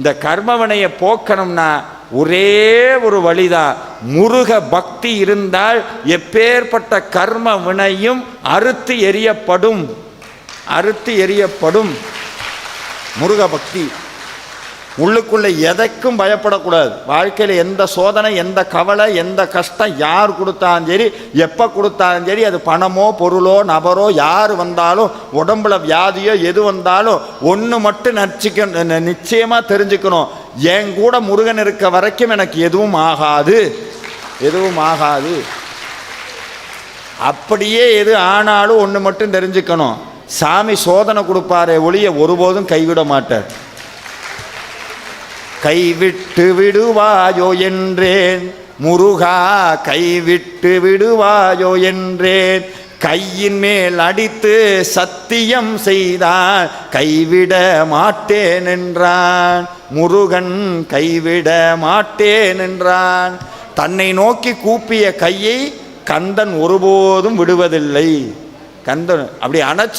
இந்த கர்மவனையை போக்கணும்னா ஒரே ஒரு வழிதான் முருக பக்தி இருந்தால் எப்பேற்பட்ட கர்ம வினையும் அறுத்து எரியப்படும். அறுத்து எரியப்படும். முருக பக்தி. உள்ளுக்குள்ளே எதைக்கும் பயப்படக்கூடாது. வாழ்க்கையில் எந்த சோதனை எந்த கவலை எந்த கஷ்டம் யார் கொடுத்தாலும் சரி எப்போ கொடுத்தாலும் சரி அது பணமோ பொருளோ நபரோ யார் வந்தாலும் உடம்புல வியாதியோ எது வந்தாலும் ஒன்று மட்டும் நச்சிக்க நிச்சயமாக தெரிஞ்சுக்கணும். என் கூட முருகன் இருக்க வரைக்கும் எனக்கு எதுவும் ஆகாது. எதுவும் ஆகாது. அப்படியே எது ஆனாலும் ஒன்று மட்டும் தெரிஞ்சுக்கணும். சாமி சோதனை கொடுப்பாரே ஒளிய ஒருபோதும் கைவிட மாட்டார். கைவிட்டு விடுவாயோ என்றேன். முருகா கைவிட்டு விடுவாயோ என்றேன். கையின் மேல் அடித்து சத்தியம் செய்தான் கைவிட மாட்டேன் என்றான். முருகன் கைவிட மாட்டேன் என்றான். தன்னை நோக்கி கூப்பிய கையை கந்தன் ஒருபோதும் விடுவதில்லை. கந்தன் அப்படி அணைச்சு